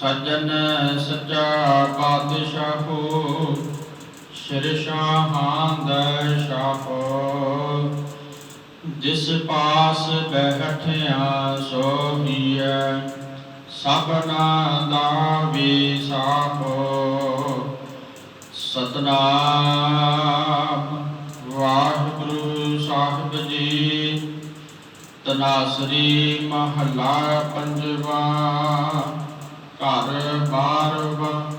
ਸੱਜਣ ਸੱਚਾ ਪਾਤਸ਼ਾਹੋ ਸ਼ਿਰਸ਼ਾਹਾਂ ਦਾ ਸ਼ਾਹੋ ਜਿਸ ਪਾਸ ਬੈਠਿਆ ਸੋਹੀਐ ਸਭਨਾ ਦਾ ਵਿਸਾਹੋ ਸਤਨਾਮ ਵਾਹਿਗੁਰੂ ਸਾਹਿਬ ਜੀ, ਤਨਾਸਰੀ ਮਹਲਾ ਪੰਜਵਾ। ਘਰ ਬਾਰਵਾ,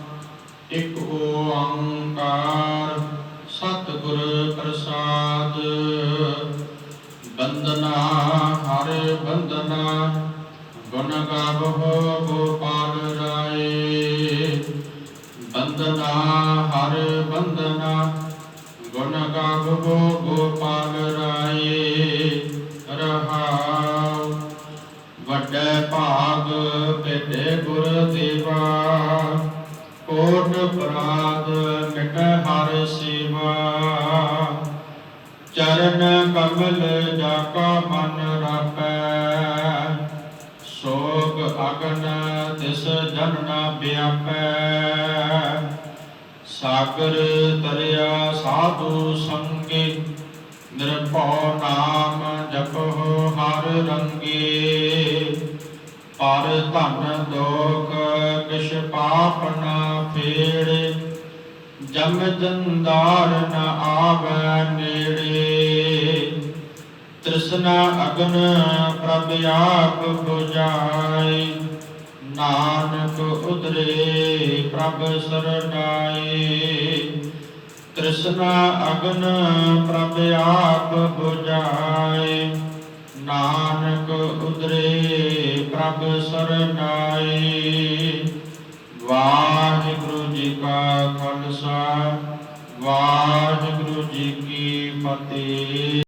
ਇੱਕ ਓੰਕਾਰ ਸਤਿਗੁਰ ਪ੍ਰਸਾਦ। ਬੰਦਨਾ ਹਰ ਬੰਦਨਾ ਗੁਣ ਗਾਵੋ ਗੋਪਾਲ ਰਾਏ। ਬੰਦਨਾ ਹਰ ਬੰਦਨਾ ਗੁਣ ਗਾਵੋ ਵੱਡੇ ਭਾਗ ਭੇਟੇ ਗੁਰ ਦੇਵਾ ਕੋਟ ਪ੍ਰਾਦ ਮਿਟ ਹਰ ਸੇਵਾ। ਚਰਨ ਕਮਲ ਜਾ ਕਾ ਮਨ ਰਾਪੈ ਸੋਗ ਅਗਨ ਤਿਸ ਜਨ ਨਾ ਵਿਆਪੈ। ਸਾਗਰ ਤਰਿਆ ਸਾਧੂ ਸੰਗੇ। ਨਿਰਭਉ ਨਾਮ ਜਪੋ ਹਰ ਰੰਗੇ। ਪਰ ਧਨ ਦੋਖ ਕਿਛ ਪਾਪ ਨਾ ਫੇੜੇ। ਜਮ ਜੰਦਾਰ ਨ ਆਵੈ ਨੇੜੇ। ਤ੍ਰਿਸ਼ਨਾ ਅਗਨ ਪ੍ਰਭ ਆਪ 부ਜਾਈ ਨਾਨਕ ਉਦਰੇ ਪ੍ਰਭ ਸਰਨਾਏ ਤ੍ਰਿਸ਼ਨਾ ਅਗਨ ਪ੍ਰਭ ਆਪ 부ਜਾਈ ਨਾਨਕ ਉਦਰੇ ਪ੍ਰਭ ਸਰਨਾਈ ਵਾਹਿਗੁਰੂ ਜੀ ਕਾ ਖਾਲਸਾ ਵਾਹਿਗੁਰੂ ਜੀ ਕੀ ਫਤਿਹ।